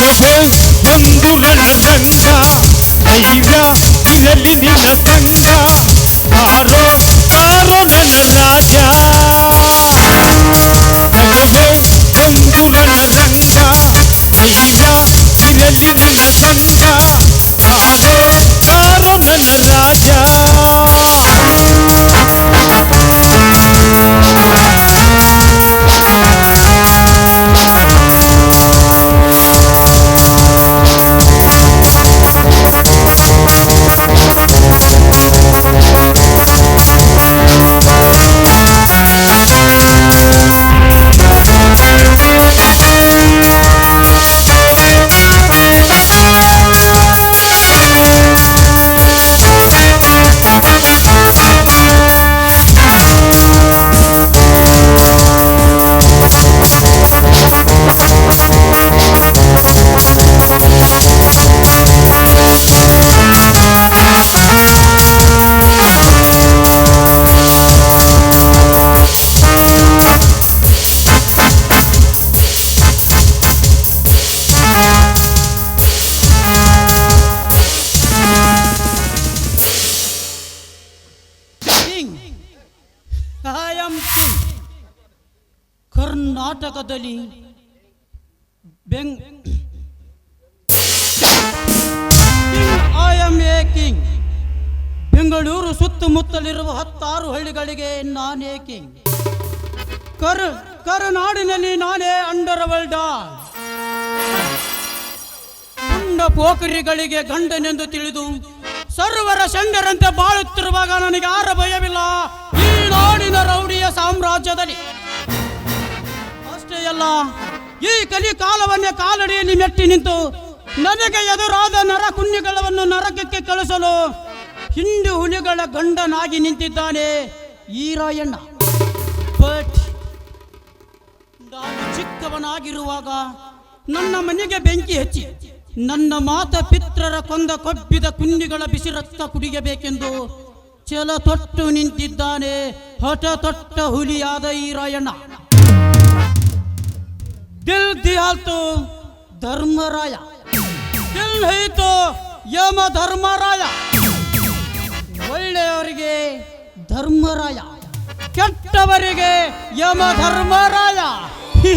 అహో బంధుగల రంగ అయ్యా ఇరలి నిల పంగ ఆరో ఆరో నన్న రాజ అహో బంధుగల రంగ అయ్యా ఇరలి నిల పంగ ఆరో ఆరో నన్న రాజా ನಾನೇ ಕಿಂಗ್ ಕರ್ ಕರುನಾಡಿನಲ್ಲಿ ನಾನೇ ಅಂಡರ್ ವರ್ಲ್ಡ್ ಅಂಡ ಪೋಖರಿಗಳಿಗೆ ಗಂಡನೆಂದು ತಿಳಿದು ಸರ್ವರ ಶಂಡರಂತೆ ಬಾಳುತ್ತಿರುವಾಗ ನನಗೆ ಯಾರ ಭಯವಿಲ್ಲ. ಈ ನಾಡಿನ ರೌಡಿಯ ಸಾಮ್ರಾಜ್ಯದಲ್ಲಿ. ಅಷ್ಟೇ ಅಲ್ಲ, ಈ ಕಲಿ ಕಾಲವನ್ನೇ ಕಾಲಡಿಯಲ್ಲಿ ಮೆಟ್ಟಿ ನಿಂತು ನನಗೆ ಎದುರಾದ ನರ ಕುನ್ನಿಗಳನ್ನು ನರಕಕ್ಕೆ ಕಳಿಸಲು ಹಿಂಡು ಹುಲಿಗಳ ಗಂಡನಾಗಿ ನಿಂತಿದ್ದಾನೆ ಈರಾಯಣ್ಣ. ಬಟ್ ನಾನು ಚಿಕ್ಕವನಾಗಿರುವಾಗ ನನ್ನ ಮನೆಗೆ ಬೆಂಕಿ ಹಚ್ಚಿ ನನ್ನ ಮಾತ ಪಿತ್ರರ ಕೊಂದ ಕೊಬ್ಬಿದ ಕುಂಡಿಗಳ ಬಿಸಿ ರಕ್ತ ಕುಡಿಯಬೇಕೆಂದು ಛಲ ತೊಟ್ಟು ನಿಂತಿದ್ದಾನೆ ಹೊಟ ತೊಟ್ಟ ಹುಲಿಯಾದ ಈ ರಾಯಣ್ಣ ದಿಲ್ ದಿಯಾಲ್ತು ಧರ್ಮರಾಯ. ದಿಲ್ ಹೈತು ಯಮ ಧರ್ಮರಾಯ. ಒಳ್ಳೆಯವರಿಗೆ ಧರ್ಮರಾಯ. ಕೆಟ್ಟವರಿಗೆ ಯಮ ಧರ್ಮರಾಯ ದಾಟಿ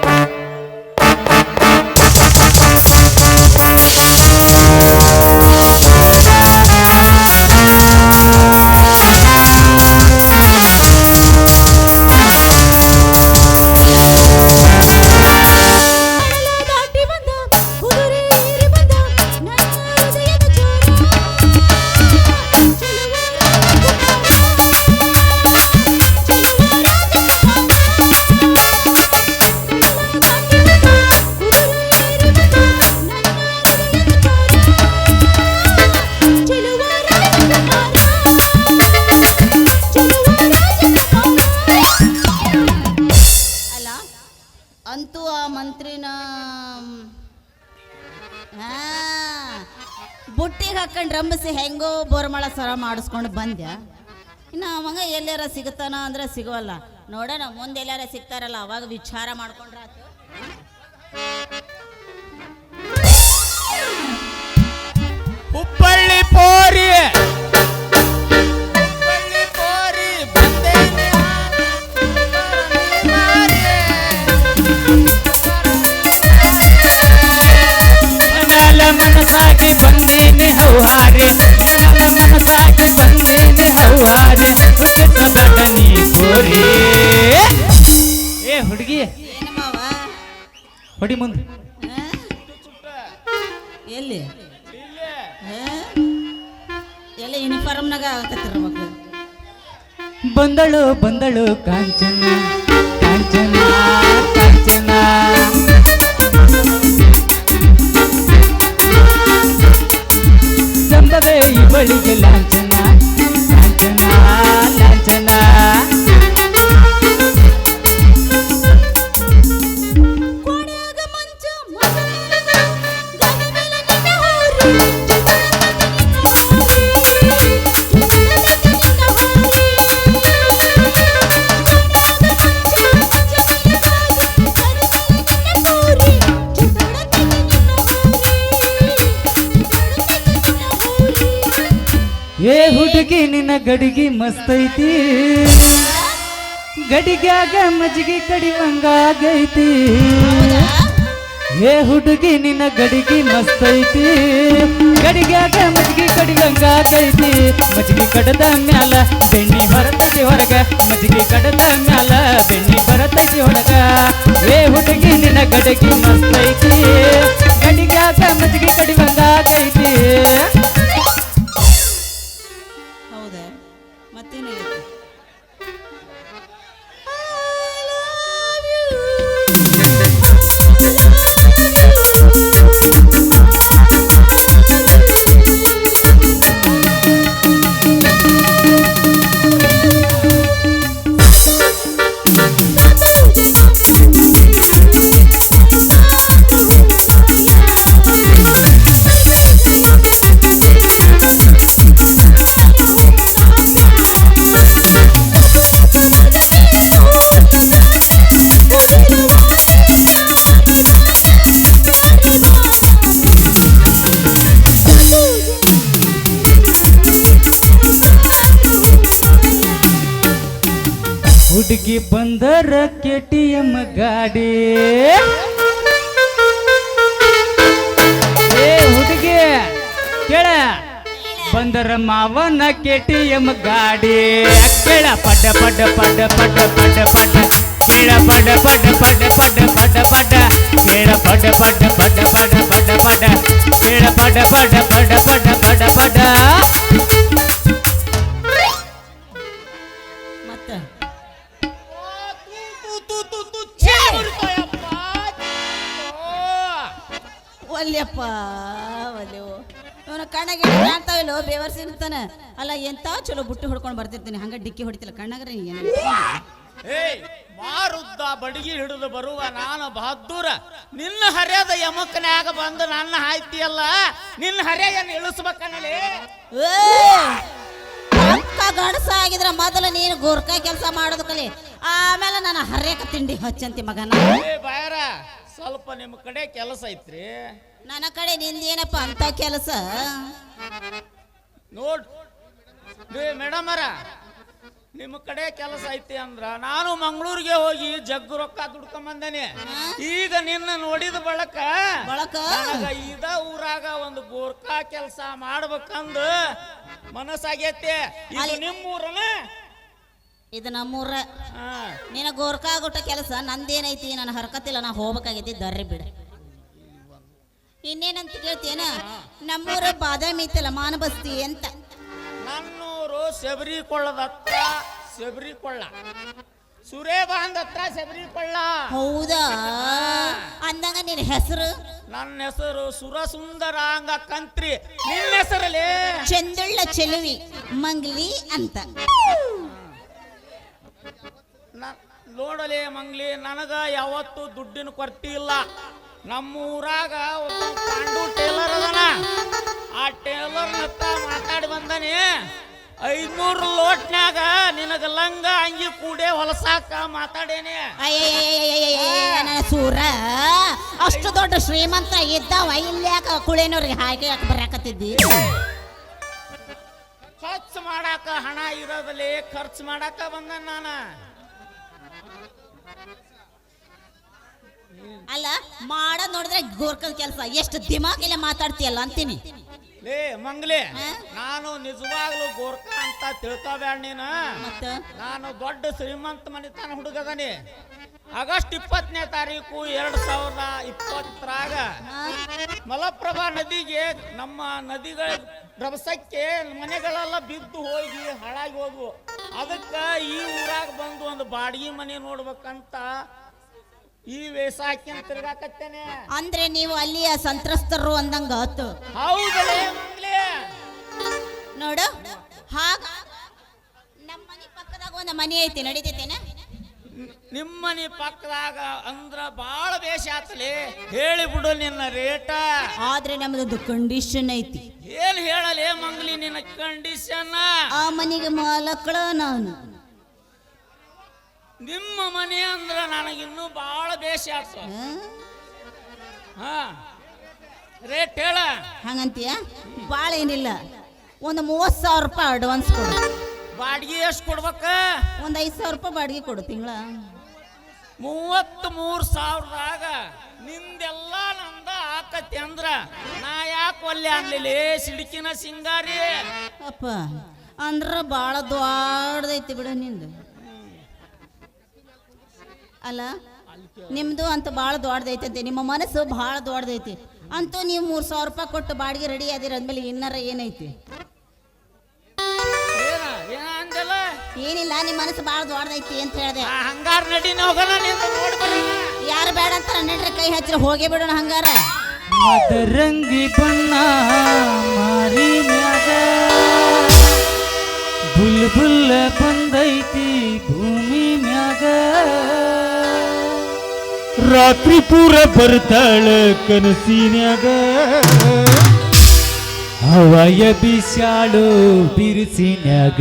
ಹಾಕೊಂಡು ರಂಬಿಸಿ ಹೆಂಗೋ ಬೋರ್ಮಳ ಸರ ಮಾಡಿಸ್ಕೊಂಡು ಬಂದ್ಯ? ಇನ್ನು ಅವಾಗ ಎಲ್ಲಾರ ಸಿಗುತ್ತಾನ ಅಂದ್ರೆ ಸಿಗೋಲ್ಲ ನೋಡೋಣ, ಮುಂದೆ ಎಲ್ಲಾರ ಸಿಗ್ತಾರಲ್ಲ, ಅವಾಗ ವಿಚಾರ ಮಾಡ್ಕೊಂಡ್ರ ಹುಬ್ಬಳ್ಳಿ ಪೋರಿ. ಬಂದೇನೆ ಹೌಹಾರೆ ಹುಟ್ಟಿದ ದಡನಿ ಪೋರಿ ಏ ಹುಡುಗಿ. ಹೊಡಿ ಮುಂದೆ. ಎಲ್ಲಿ? ಎಲ್ಲಿ ಯೂನಿಫಾರ್ಮ್ನಾಗ ಮಕ್ಕಳು ಬಂದಳು ಬಂದಳು ಕಾಂಚನ ಕಾಂಚನ ಕಾಂಚನ. ಏ ಹುಡುಗಿ, ನಿನ್ನ ಗಡಿಗೆ ಮಸ್ತೈತಿ ಗಡಿಗ್ಯಾಗ ಮಜ್ಜಿಗೆ ಕಡಿಮಂಗಾಗೈತಿ ಏ ಹುಡುಗಿ, ನಿನ್ನ ಗಡಿಗೆ ಮಸ್ತೈತಿ ಗಡಿಗ್ಯಾಗ ಮಜ್ಜಿಗೆ ಕಡಿಮಂಗಾಗೈತಿ ಮಜ್ಜಿಗೆ ಕಡದ ಮ್ಯಾಲ ಬೆಣ್ಣಿ ಬರತೈತಿ ಹೊರಗ. ಮಜ್ಜಿಗೆ ಕಡದ ಮ್ಯಾಲ ಬೆಣ್ಣಿ ಬರತೈತಿ ಹೊರಗ. ಏ ಹುಡುಗಿ, ನಿನ್ನ ಗಡಿಗೆ ಮಸ್ತೈತಿ ಗಡಿಗ್ಯಾಗ ಮಜ್ಜಿಗೆ ಕಡಿವಂಗಾಗೈತಿ ಹುಡುಗಿ ಬಂದರ ಕೆ ಟಿ ಎಂ ಗಾಡಿ ಏ ಹುಡುಗಿ ಕೇಳ ಬಂದರ ಮಾವನ ಕೆ ಟಿ ಎಂ ಗಾಡಿ ಕೇಳ ಪಡ ಪಡ ಪಡ ಪಡ ಪಡ ಪಡ ಕೇಳ ಪಡ ಪಡ ಪಡ ಪಡ ಪಡ ಪಡ ಕೇಳ ಪಡ ಪಡ ಪಡ ಪಡ ಪಡ ಪಡ ಕೇಳ ಪಡ ಪಡ ಪಡ ಪಡ ಪಡ ಪಡ್ಡ ಕಣ್ಣಾಗ ಕಾಣ್ತಾವಿಲ್ಲೋ ಬೇವರ್ಸಿರ್ತಾನ ಅಲ್ಲ ಎಂತ ಚಲೋ ಬುಟ್ಟಿ ಹೊಡ್ಕೊಂಡು ಬರ್ತಿರ್ತೀನಿ. ಹಂಗ ಡಿಕ್ಕಿ ಹೊಡಿತಿಲ್ಲ. ಕಣ್ಣಾಗ್ರ ಏಯ್ ಮಾರುದ್ದ ಬಡಗಿ ಹಿಡಿದು ಬರುವ ನಾನು ಬಹದ್ದೂರ. ನಿನ್ನ ಹರ್ಯದ ಯಮಕನ್ಯಾಗ ಬಂದು ನನ್ನ ಹಾಯ್ತಿಯಲ್ಲ ನಿನ್ನ ಹರ್ಯಯನ್ನು ಇಳಿಸ್ಬೇಕನ್ನಲಿ ಗಣಸ ಆಗಿದ್ರ ಮೊದಲು ನೀನು ಗುರ್ಕ ಕೆಲಸ ಮಾಡೋದು ಕಲಿ. ಆಮೇಲೆ ನಾನು ಹರ್ಯಕ ತಿಂಡಿ ಹಚ್ಚಂತಿ ಮಗನ. ಬಾಯರ ಸ್ವಲ್ಪ ನಿಮ್ಮ ಕಡೆ ಕೆಲಸ ಐತ್ರಿ. ನನ್ನ ಕಡೆ ನಿಂದೇನಪ್ಪ ಅಂತ ಕೆಲಸ? ನೋಡ್ ಮೇಡಮ್ ಅರ ನಿಮ್ಮ ಕಡೆ ಕೆಲಸ ಐತಿ ಅಂದ್ರ ನಾನು ಮಂಗಳೂರಿಗೆ ಹೋಗಿ ಜಗ್ಗು ರೊಕ್ಕ ದುಡ್ಕೊಂಬಂದೇನೆ. ಈಗ ನಿನ್ನ ನೋಡಿದ ಬಳಕ ಬಳಕ? ಇದ ಊರಾಗ ಒಂದು ಗೋರ್ಖಾ ಕೆಲಸ ಮಾಡ್ಬೇಕಂದು ಮನಸ್ಸಾಗೈತಿ. ಇದು ನಿಮ್ಮೂರನ? ಇದು ನಮ್ಮೂರ. ಹಾ. ನಿನ್ನ ಗೋರ್ಕ ಗುಟ್ಟ ಕೆಲಸ ನಂದೇನೈತಿ? ನನ್ನ ಹರ್ಕತಿಲ್ಲ ನಾ ಹೋಗ್ಬೇಕಾಗೈತಿ ದರ್ರಿ ಬಿಡ ಇನ್ನೇನಂತ ಕೇಳ್ತೇನ ನಮ್ಮೂರ ಬಾದಾಮಿ ಐತಲ್ಲ ಮಾನಬಸ್ತಿ ಅಂತ. ನನ್ನೂರು ಶಬರಿ ಕೊಳ್ಳದತ್ತ ಶಬರಿ ಕೊಳ್ಳ ಸುರೇಬಾಂದ್ ಹತ್ರ ಶಬರಿ ಕೊಳ್ಳ ಹೌದಾ ಅಂದಂಗ ನಿನ್ನ ಹೆಸರು? ನನ್ನ ಹೆಸರು ಸುರಸುಂದರಾಂಗ ಕಂತ್ರಿ. ನಿನ್ನ ಹೆಸರಲ್ಲಿ? ಚಂದುಳ್ಳ ಚೆಲುವಿ ಮಂಗ್ಲಿ ಅಂತ. ನೋಡಲೇ ನೋಡಲಿ ಮಂಗ್ಲಿ ನನಗ ಯಾವತ್ತು ದುಡ್ಡಿನ ಕೊರತೆ ಇಲ್ಲ. ನಮ್ಮ ಒಂದು ಪಾಂಡು ಟೇಲರ್ ಅದನ. ಆ ಟೇಲರ್ ಹತ್ರ ಮಾತಾಡಿ ಬಂದನಿ. ಐದ್ನೂರು ಲೋಟ್ನ್ಯಾಗ ನಿನಗ ಲಂಗ ಅಂಗಿ ಕೂಡೆ ಹೊಲಸಾಕ ಮಾತಾಡೇನೆ. ಸೂರ ಅಷ್ಟು ದೊಡ್ಡ ಶ್ರೀಮಂತ ಇದ್ದಾವ ಇಲ್ಯಾಕ ಕುಳೇನವ್ರಿಗೆ ಹಾಗೆ ಯಾಕೆ ಬರಾಕತ್ತಿದ್ದಿ ಖರ್ಚು ಮಾಡಾಕ ಹಣ ಇರೋದಲ್ಲಿ ಖರ್ಚು ಮಾಡಾಕ ಬಂದ ನಾನ ಅಲ್ಲ ಮಾಡ ನೋಡಿದ್ರೆ ಗೋರ್ಕದ ಕೆಲಸ. ಎಷ್ಟು ದಿಮಾಕಿಲೆ ಮಾತಾಡ್ತೀಯಲ್ಲ ಅಂತೀನಿ. ಲೇ ಮಂಗ್ಲಿ ನಾನು ನಿಜವಾಗ್ಲೂ ಗೋರ್ಖ ಅಂತ ತಿಳ್ಕೊಬೇಡ ನೀನು. ಮತ್ತ? ನಾನು ದೊಡ್ಡ ಶ್ರೀಮಂತ ಮನಿತನ ಹುಡುಗದನಿ ಆಗಸ್ಟ್ ಇಪ್ಪತ್ತನೇ ತಾರೀಕು ಎರಡ್ ಸಾವಿರದ ಇಪ್ಪತ್ತರಾಗ ಮಲಪ್ರಭಾ ನದಿಗೆ ನಮ್ಮ ನದಿಗಳ ರಭಸಕ್ಕೆ ಮನೆಗಳೆಲ್ಲ ಬಿದ್ದು ಹೋಗಿ ಹಾಳಾಗಿ ಹೋದ್ವು. ಅದಕ್ಕೆ ಈ ಊರಾಗ ಬಂದು ಒಂದು ಬಾಡಿಗೆ ಮನೆ ನೋಡ್ಬೇಕಂತ ಈ ವೇಷ ಹಾಕಿ ತಿರ್ಗಾಕತ್ತೇನೆ. ಅಂದ್ರೆ ನೀವು ಅಲ್ಲಿಯ ಸಂತ್ರಸ್ತರು ಅಂದಂಗ ಆತು. ಹೌದಲೇ ಮಂಗ್ಲಿ. ನೋಡು ಹಾಗ ನಮ್ಮ ಮನೆ ಪಕ್ಕದಾಗ ಒಂದು ಮನೆ ಐತಿ ನಡೀತೈತೇನ? ನಿಮ್ಮನಿ ಪಕ್ಕದಾಗ ಅಂದ್ರ ಬಾಳ ವೇಷ ಆತಲಿ. ಹೇಳಿ ಬಿಡು ನಿನ್ನ ರೇಟ. ಆದ್ರೆ ನಮ್ದೊಂದು ಕಂಡೀಷನ್ ಐತಿ. ಏನ್ ಹೇಳಲೇ ಮಂಗ್ಲಿ ನಿನ್ನ ಕಂಡೀಷನ್ ಆ ಮನೆಗೆ ಮಾಲಕಳ ನಾನು. ನಿಮ್ಮ ಮನೆ ಅಂದ್ರೆ ನನಗಿನ್ನೂ ಭಾಳ ಬೇಷ ಆತ? ಹಾ? ರೇಟ್ ಹೇಳ. ಹಂಗಂತೀಯ? ಭಾಳ ಏನಿಲ್ಲ. ಒಂದು ಮೂವತ್ತು ಸಾವಿರ ರೂಪಾಯಿ ಅಡ್ವಾನ್ಸ್ ಕೊಡು. ಬಾಡಿಗೆ ಎಷ್ಟು ಕೊಡ್ಬೇಕ? ಒಂದು ಐದು ಸಾವಿರ ರೂಪಾಯಿ ಬಾಡಿಗೆ ಕೊಡು ತಿಂಗಳ. ಮೂವತ್ತ್ ಮೂರು ಸಾವಿರದಾಗ ನಿಂದೆಲ್ಲ ನಂದ ಆಕತಿ ಅಂದ್ರ ನಾ ಯಾಕೆ ಒಲ್ಲೆ ಅನ್ಲಿಲ್ಲ? ಸಿಡಿಕಿನ ಸಿಂಗಾರಿ. ಅಪ್ಪ ಅಂದ್ರ ಭಾಳ ದೊಡ್ಡದೈತಿ ಬಿಡ ನಿಂದು. ಅಲ್ಲ? ನಿಮ್ದು ಅಂತ ಭಾಳ ದೊಡ್ಡದೈತಂತೆ ನಿಮ್ಮ ಮನಸ್ಸು ಭಾಳ ದೊಡ್ಡದೈತಿ. ಅಂತೂ ನೀವು ಮೂರು ಸಾವಿರ ರೂಪಾಯಿ ಕೊಟ್ಟು ಬಾಡಿಗೆ ರೆಡಿ ಆದಿರ ಅಂದ್ಮೇಲೆ ಇನ್ನರ ಏನೈತಿ? ಏನ ಏನ ಏನಿಲ್ಲ ನಿಮ್ಮ ಮನಸ್ಸು ಭಾಳ ದೊಡ್ಡದೈತಿ ಅಂತ ಹೇಳಿದೆ. ಆ ಹಂಗಾರ ನಡಿ ಹೋಗೋಣ ನಿಂದ ನೋಡಿ ಯಾರು ಬೇಡ ಅಂತ ನಡ್ರಿ ಕೈ ಹಚ್ಚಿರ ಹೋಗೇ ಬಿಡೋಣ ಹಂಗಾರ. ಮದರಂಗಿ ಬಣ್ಣ ಮಾರಿ ಮ್ಯಾಗ. ಬುಲ್ ಬುಲ್ ಬಂದೈತಿ ಭೂಮಿ ರಾತ್ರಿ ಪೂರ ಬರ್ತಾಳ ಕನಸಿನಾಗ ಹವಾಯ ಬಿಸಾಳು ಬಿರುಸಿನ್ಯಾಗ.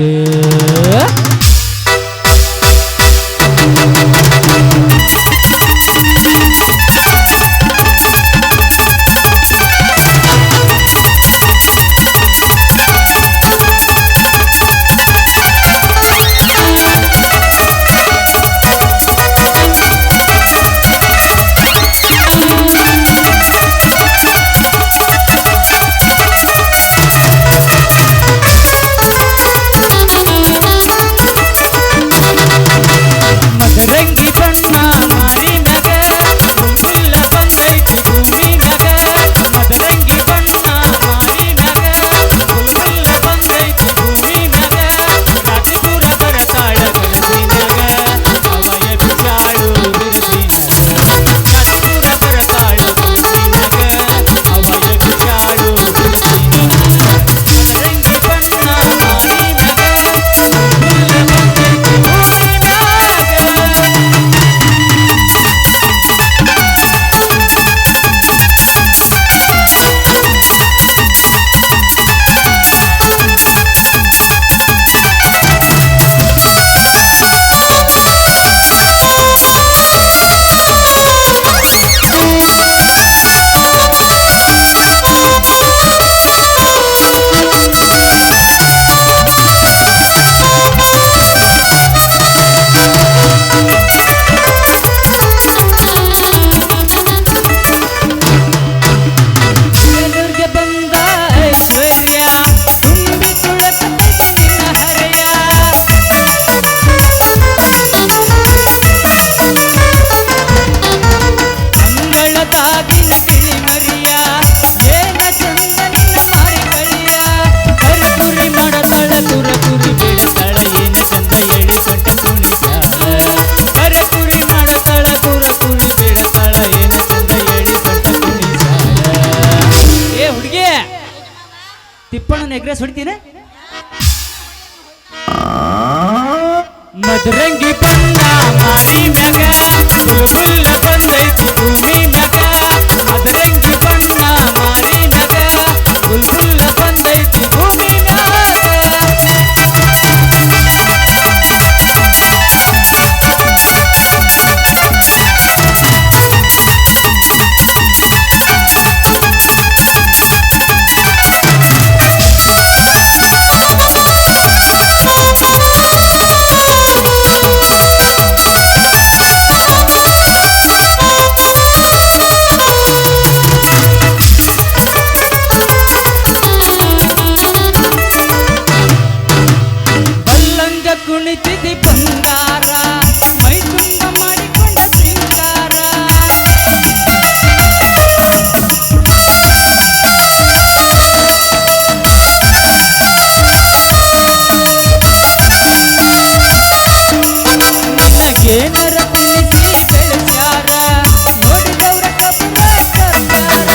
ತಿಪ್ಪಣ್ಣನ ಎಗ್ರೆಸ್ ಹೊಡಿತೀನಿ ಮದರಂಗಿ ಬಣ್ಣ ಮಾರಿ ಮ್ಯಾಗ ಬಂದೈತಿ ಭೂಮಿ ನಿನಗೇನರ ತಿಳಿಸಿ ಬೆಳೆಸ್ಯಾರ ನೋಡಿದವ್ರ ಕಬ್ಬರ ಸರ್ಕಾರ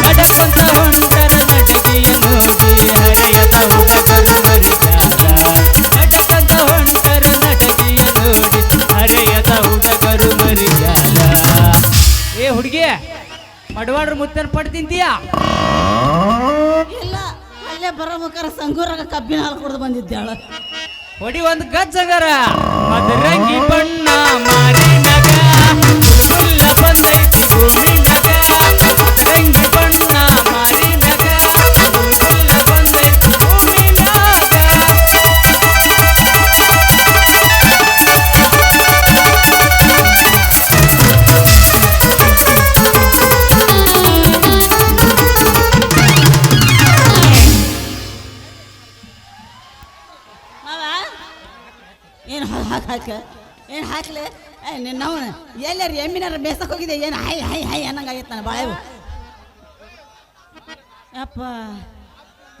ನಡಕಂತ ಹೊಂಟರ ನಡಗಿಯ ನೋಡಿ ಹರಿಯದ ಹುಡುಗರು ಮರಿಯಾರ ನಡಕಂತ ಹೊಂಟರ ನಡಗಿಯ ನೋಡಿ ಹರಿಯದ ಹುಡುಗರು ಮರಿಯಾರ ಏ ಹುಡುಗಿ ಮಡವಾಡ್ರ ಮುತ್ತನ ಪಡ್ ತಿಂತೀಯಾ ಇಲ್ಲ ಅಲ್ಲೇ ಬರಬೇಕಾರ ಸಂಗೂರಾಗ ಕಬ್ಬಿನ ಹಾಲು ಕುಡ್ದು ಬಂದಿದ್ದಾಳ ಹೊಡಿ ಒಂದು ಗಜ್ಜಗರ ಮದರಂಗಿ ಬಣ್ಣ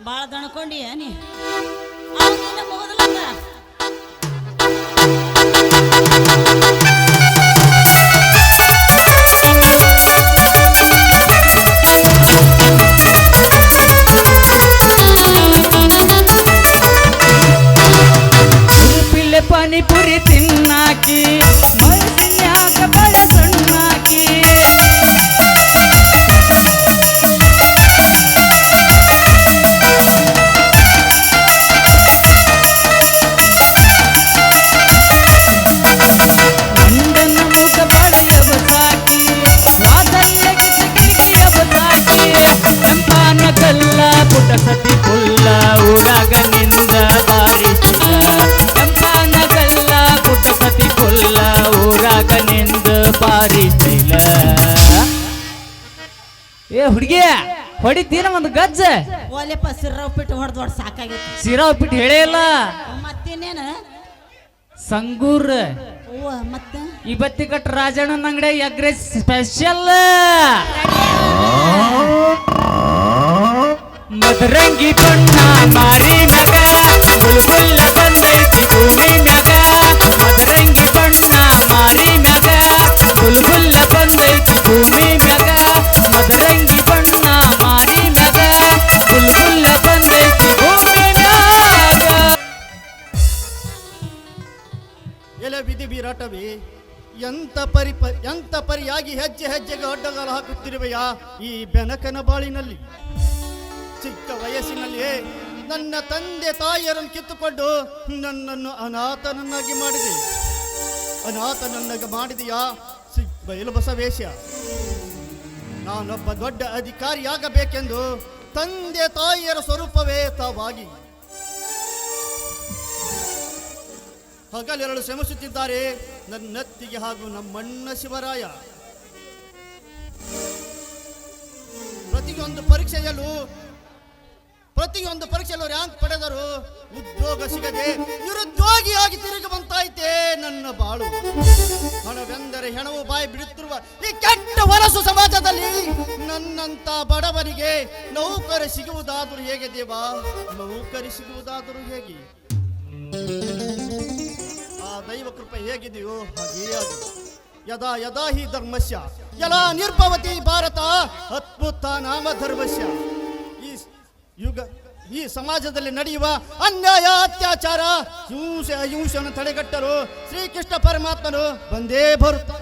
ಭಾಳ ದಣ್ಕೊಂಡಿ ನೀ? ಅವನಿನ ಹೊಡಿತೀನ ಒಂದು ಗಜ್ಜ. ಒಲೆಪ್ಪ ಸಿರ್ರ ಉಪ್ಪಿಟ್ಟು ಹೊಡೆದ್ ಹೊಡೆದು ಸಾಕಾಗೈತಿ. ಸಿರಾ ಉಪ್ಪಿಟ್ಟು ಹೇಳೇ ಇಲ್ಲ. ಮತ್ತಿನ್ನೇನು ಸಂಗೂರ್. ಓ ಮತ್ತೆ? ಇವತ್ತಿ ಕಟ್ ರಾಜಣ್ಣನ ಅಂಗಡಿ ಎಗ್ರೆ ಸ್ಪೆಷಲ್ ಮದರಂಗಿ ಬಣ್ಣ ಮಾರಿ ನಗರ ಬುಲ್ಬುಲ್ಲ ಬಂದೈತಿ ಭೂಮಿ ವಿಧಿ ಎಂತ ಪರಿ ಎಂತ ಪರಿಯಾಗಿ ಹೆಜ್ಜೆ ಹೆಜ್ಜೆಗೆ ಅಡ್ಡಗಾಲ ಹಾಕುತ್ತಿರುವೆಯಾ ಈ ಬೆನಕನ ಬಾಳಿನಲ್ಲಿ? ಚಿಕ್ಕ ವಯಸ್ಸಿನಲ್ಲಿಯೇ ನನ್ನ ತಂದೆ ತಾಯಿಯರನ್ನು ಕಿತ್ತುಕೊಂಡು ನನ್ನನ್ನು ಅನಾಥನನ್ನಾಗಿ ಮಾಡಿದೆ. ಅನಾಥನನ್ನಾಗಿ ಮಾಡಿದೆಯಾ? ಬಯಲು ಬಸವೇಶ ನಾನೊಬ್ಬ ದೊಡ್ಡ ಅಧಿಕಾರಿಯಾಗಬೇಕೆಂದು ತಂದೆ ತಾಯಿಯರ ಸ್ವರೂಪವೇ ತಾವಾಗಿ ಹಗಲೆರಳು ಶ್ರಮಿಸುತ್ತಿದ್ದಾರೆ ನನ್ನತ್ತಿಗೆ ಹಾಗೂ ನಮ್ಮಣ್ಣ ಶಿವರಾಯ. ಪ್ರತಿಯೊಂದು ಪರೀಕ್ಷೆಯಲ್ಲೂ ಪ್ರತಿಯೊಂದು ಪರೀಕ್ಷೆಯಲ್ಲೂ ರ್ಯಾಂಕ್ ಪಡೆದರು ಉದ್ಯೋಗ ಸಿಗದೆ ನಿರುದ್ಯೋಗಿಯಾಗಿ ತಿರುಗಿ ಬಂತಾಯ್ತೆ ನನ್ನ ಬಾಳು. ಹಣವೆಂದರೆ ಹೆಣವು ಬಾಯಿ ಬಿಡುತ್ತಿರುವ ಈ ಕೆಟ್ಟ ಹೊಲಸು ಸಮಾಜದಲ್ಲಿ ನನ್ನಂತ ಬಡವರಿಗೆ ನೌಕರಿ ಸಿಗುವುದಾದರೂ ಹೇಗೆ ದೇವಾ? ನೌಕರಿ ಸಿಗುವುದಾದರೂ ಹೇಗೆ? ದೈವ ಕೃಪೆ ಹೇಗಿದೆಯೋ ಹಾಗೇ ಯದಾ ಯದಾ ಹಿ ಧರ್ಮಸ್ಯ, ಯಲಾ ನಿರ್ಭವತಿ ಭಾರತ, ಅದ್ಭುತ ನಾಮ ಧರ್ಮಸ್ಯ. ಈ ಯುಗ, ಈ ಸಮಾಜದಲ್ಲಿ ನಡೆಯುವ ಅನ್ಯಾಯ, ಅತ್ಯಾಚಾರ, ಹಿಂಸೆ, ಅಹಿಂಸೆಯನ್ನು ತಡೆಗಟ್ಟಲು ಶ್ರೀಕೃಷ್ಣ ಪರಮಾತ್ಮನು ಬಂದೇ ಬರುತ್ತಾ